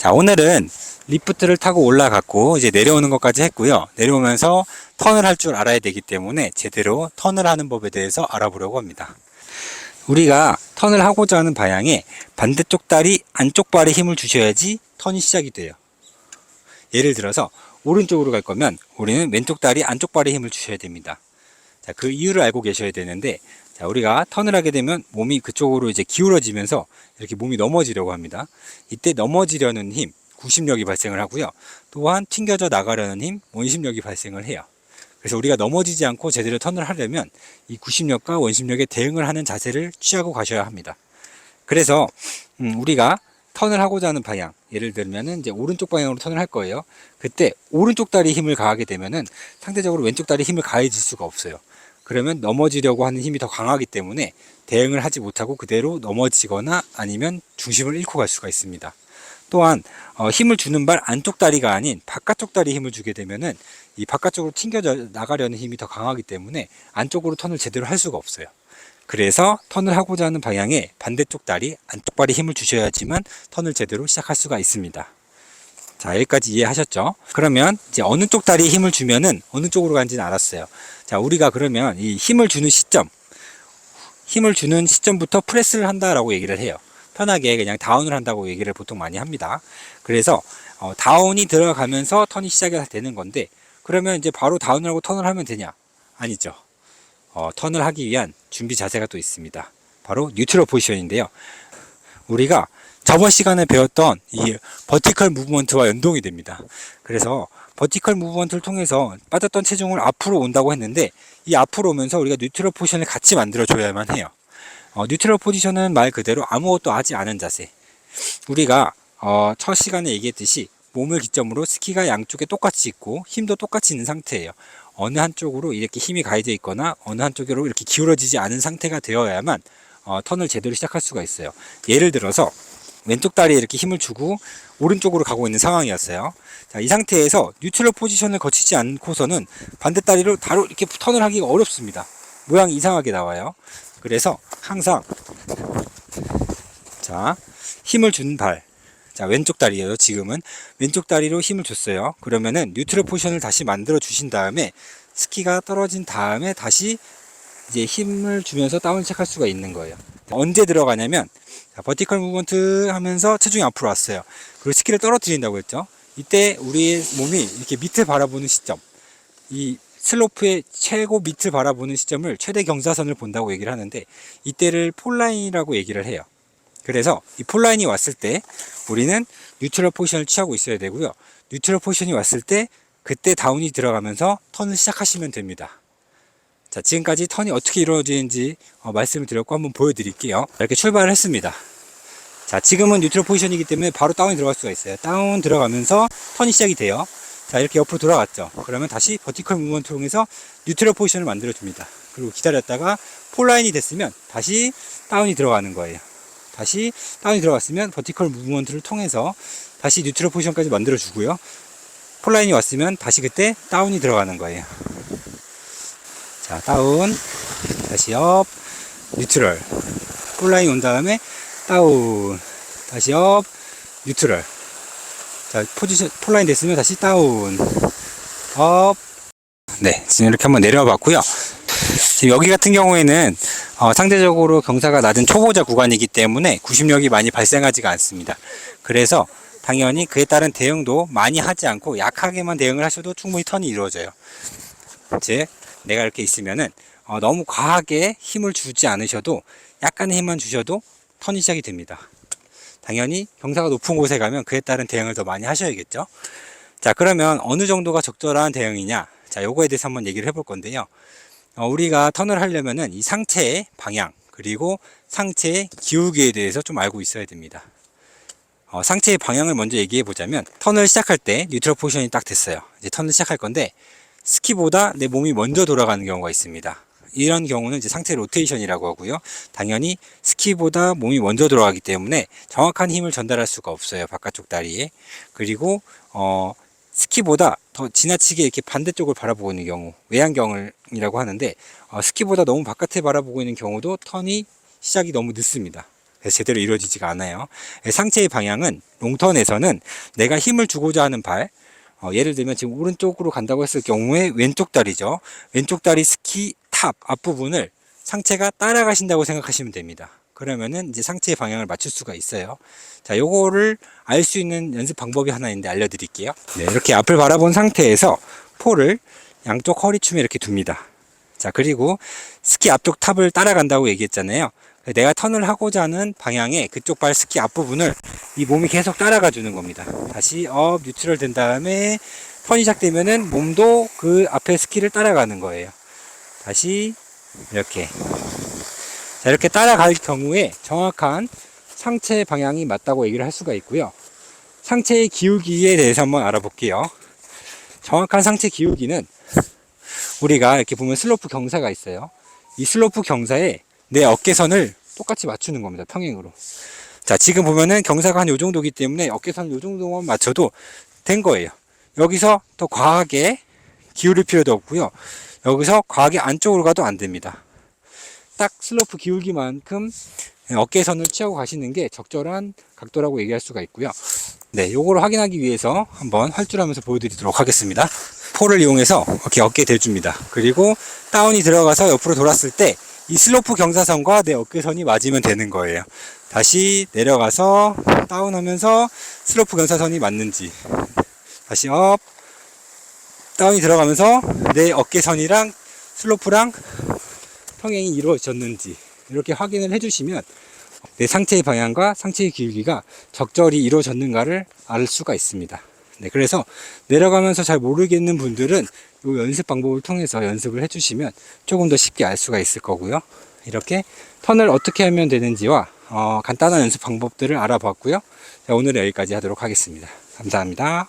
자, 오늘은 리프트를 타고 올라갔고, 이제 내려오는 것까지 했고요. 내려오면서 턴을 할 줄 알아야 되기 때문에 제대로 턴을 하는 법에 대해서 알아보려고 합니다. 우리가 턴을 하고자 하는 방향에 반대쪽 다리, 안쪽 발에 힘을 주셔야지 턴이 시작이 돼요. 예를 들어서 오른쪽으로 갈 거면 우리는 왼쪽 다리, 안쪽 발에 힘을 주셔야 됩니다. 자, 그 이유를 알고 계셔야 되는데, 자, 우리가 턴을 하게 되면 몸이 그쪽으로 이제 기울어지면서 이렇게 몸이 넘어지려고 합니다. 이때 넘어지려는 힘, 구심력이 발생을 하고요. 또한 튕겨져 나가려는 힘, 원심력이 발생을 해요. 그래서 우리가 넘어지지 않고 제대로 턴을 하려면 이 구심력과 원심력에 대응을 하는 자세를 취하고 가셔야 합니다. 그래서 음, 우리가 턴을 하고자 하는 방향, 예를 들면은 이제 오른쪽 방향으로 턴을 할 거예요. 그때 오른쪽 다리 힘을 가하게 되면은 상대적으로 왼쪽 다리 힘을 가해질 수가 없어요. 그러면 넘어지려고 하는 힘이 더 강하기 때문에 대응을 하지 못하고 그대로 넘어지거나 아니면 중심을 잃고 갈 수가 있습니다. 또한 어, 힘을 주는 발 안쪽 다리가 아닌 바깥쪽 다리 힘을 주게 되면은 이 바깥쪽으로 튕겨져 나가려는 힘이 더 강하기 때문에 안쪽으로 턴을 제대로 할 수가 없어요. 그래서 턴을 하고자 하는 방향에 반대쪽 다리, 안쪽 발에 힘을 주셔야지만 턴을 제대로 시작할 수가 있습니다. 자, 여기까지 이해하셨죠? 그러면 이제 어느 쪽 다리에 힘을 주면은 어느 쪽으로 간지는 알았어요. 자, 우리가 그러면 이 힘을 주는 시점, 힘을 주는 시점부터 프레스를 한다라고 얘기를 해요. 편하게 그냥 다운을 한다고 얘기를 보통 많이 합니다. 그래서 어, 다운이 들어가면서 턴이 시작이 되는 건데 그러면 이제 바로 다운을 하고 턴을 하면 되냐? 아니죠. 어, 턴을 하기 위한 준비 자세가 또 있습니다. 바로 뉴트럴 포지션인데요. 우리가 저번 시간에 배웠던 이 버티컬 무브먼트와 연동이 됩니다. 그래서 버티컬 무브먼트를 통해서 빠졌던 체중을 앞으로 온다고 했는데 이 앞으로 오면서 우리가 뉴트럴 포지션을 같이 만들어 줘야만 해요. 어, 뉴트럴 포지션은 말 그대로 아무것도 하지 않은 자세. 우리가 어, 첫 시간에 얘기했듯이 몸을 기점으로 스키가 양쪽에 똑같이 있고 힘도 똑같이 있는 상태예요. 어느 한쪽으로 이렇게 힘이 가해져 있거나 어느 한쪽으로 이렇게 기울어지지 않은 상태가 되어야만 어, 턴을 제대로 시작할 수가 있어요. 예를 들어서 왼쪽 다리에 이렇게 힘을 주고 오른쪽으로 가고 있는 상황이었어요. 자, 이 상태에서 뉴트럴 포지션을 거치지 않고서는 반대 다리로 바로 이렇게 턴을 하기가 어렵습니다. 모양이 이상하게 나와요. 그래서 항상 자 힘을 준 발. 자 왼쪽 다리예요. 지금은 왼쪽 다리로 힘을 줬어요. 그러면은 뉴트럴 포지션을 다시 만들어 주신 다음에 스키가 떨어진 다음에 다시 이제 힘을 주면서 다운 체크할 수가 있는 거예요. 언제 들어가냐면 자, 버티컬 무브먼트 하면서 체중이 앞으로 왔어요. 그리고 스키를 떨어뜨린다고 했죠. 이때 우리의 몸이 이렇게 밑을 바라보는 시점, 이 슬로프의 최고 밑을 바라보는 시점을 최대 경사선을 본다고 얘기를 하는데 이때를 폴라인이라고 얘기를 해요. 그래서 이 폴라인이 왔을 때 우리는 뉴트럴 포지션을 취하고 있어야 되고요. 뉴트럴 포지션이 왔을 때 그때 다운이 들어가면서 턴을 시작하시면 됩니다. 자, 지금까지 턴이 어떻게 이루어지는지 어, 말씀을 드렸고 한번 보여드릴게요. 이렇게 출발을 했습니다. 자, 지금은 뉴트럴 포지션이기 때문에 바로 다운이 들어갈 수가 있어요. 다운 들어가면서 턴이 시작이 돼요. 자, 이렇게 옆으로 돌아갔죠. 그러면 다시 버티컬 무브먼트를 통해서 뉴트럴 포지션을 만들어 줍니다. 그리고 기다렸다가 폴라인이 됐으면 다시 다운이 들어가는 거예요. 다시 다운이 들어갔으면 버티컬 무브먼트를 통해서 다시 뉴트럴 포지션까지 만들어 주고요. 폴라인이 왔으면 다시 그때 다운이 들어가는 거예요. 자, 다운, 다시 업, 뉴트럴. 폴라인 온 다음에 다운, 다시 업, 뉴트럴. 자, 포지션, 폴라인 됐으면 다시 다운, 업. 네, 지금 이렇게 한번 내려와 봤고요. 지금 여기 같은 경우에는 어, 상대적으로 경사가 낮은 초보자 구간이기 때문에 구심력이 많이 발생하지가 않습니다. 그래서 당연히 그에 따른 대응도 많이 하지 않고 약하게만 대응을 하셔도 충분히 턴이 이루어져요. 즉, 내가 이렇게 있으면은 어, 너무 과하게 힘을 주지 않으셔도 약간의 힘만 주셔도 턴이 시작이 됩니다. 당연히 경사가 높은 곳에 가면 그에 따른 대응을 더 많이 하셔야겠죠. 자, 그러면 어느 정도가 적절한 대응이냐? 자, 요거에 대해서 한번 얘기를 해볼 건데요. 어, 우리가 턴을 하려면은 이 상체의 방향, 그리고 상체의 기울기에 대해서 좀 알고 있어야 됩니다. 어, 상체의 방향을 먼저 얘기해 보자면, 턴을 시작할 때 뉴트럴 포지션이 딱 됐어요. 이제 턴을 시작할 건데, 스키보다 내 몸이 먼저 돌아가는 경우가 있습니다. 이런 경우는 이제 상태 로테이션이라고 하고요. 당연히 스키보다 몸이 먼저 돌아가기 때문에 정확한 힘을 전달할 수가 없어요. 바깥쪽 다리에. 그리고 어, 스키보다 더 지나치게 이렇게 반대쪽을 바라보고 있는 경우, 외양경이라고 하는데 어, 스키보다 너무 바깥에 바라보고 있는 경우도 턴이 시작이 너무 늦습니다. 제대로 이루어지지가 않아요. 상체의 방향은 롱턴에서는 내가 힘을 주고자 하는 발, 어, 예를 들면 지금 오른쪽으로 간다고 했을 경우에 왼쪽 다리죠. 왼쪽 다리 스키 탑 앞부분을 상체가 따라가신다고 생각하시면 됩니다. 그러면은 이제 상체의 방향을 맞출 수가 있어요. 자, 요거를 알 수 있는 연습 방법이 하나 있는데 알려드릴게요. 네, 이렇게 앞을 바라본 상태에서 폴을 양쪽 허리춤에 이렇게 둡니다. 자, 그리고 스키 앞쪽 탑을 따라간다고 얘기했잖아요. 내가 턴을 하고자 하는 방향의 그쪽 발 스키 앞부분을 이 몸이 계속 따라가 주는 겁니다. 다시 업, 뉴트럴 된 다음에 턴이 시작되면은 몸도 그 앞에 스키를 따라가는 거예요. 다시 이렇게. 자, 이렇게 따라갈 경우에 정확한 상체 방향이 맞다고 얘기를 할 수가 있고요. 상체의 기울기에 대해서 한번 알아볼게요. 정확한 상체 기울기는 우리가 이렇게 보면 슬로프 경사가 있어요. 이 슬로프 경사에 내 어깨선을 똑같이 맞추는 겁니다. 평행으로. 자, 지금 보면은 경사가 한 요 정도기 때문에 어깨선 요 정도만 맞춰도 된 거예요. 여기서 더 과하게 기울일 필요도 없고요. 여기서 과하게 안쪽으로 가도 안 됩니다. 딱 슬로프 기울기만큼 어깨선을 취하고 가시는 게 적절한 각도라고 얘기할 수가 있고요. 네, 요거를 확인하기 위해서 한번 활주하면서 보여드리도록 하겠습니다. 폴을 이용해서 이렇게 어깨에 대줍니다. 그리고 다운이 들어가서 옆으로 돌았을 때 이 슬로프 경사선과 내 어깨선이 맞으면 되는 거예요. 다시 내려가서 다운하면서 슬로프 경사선이 맞는지 다시 업 다운이 들어가면서 내 어깨선이랑 슬로프랑 평행이 이루어졌는지 이렇게 확인을 해주시면 내 상체의 방향과 상체의 길기가 적절히 이루어졌는가를 알 수가 있습니다. 네, 그래서 내려가면서 잘 모르겠는 분들은 이 연습 방법을 통해서 연습을 해주시면 조금 더 쉽게 알 수가 있을 거고요. 이렇게 턴을 어떻게 하면 되는지와 어, 간단한 연습 방법들을 알아봤고요. 자, 오늘은 여기까지 하도록 하겠습니다. 감사합니다.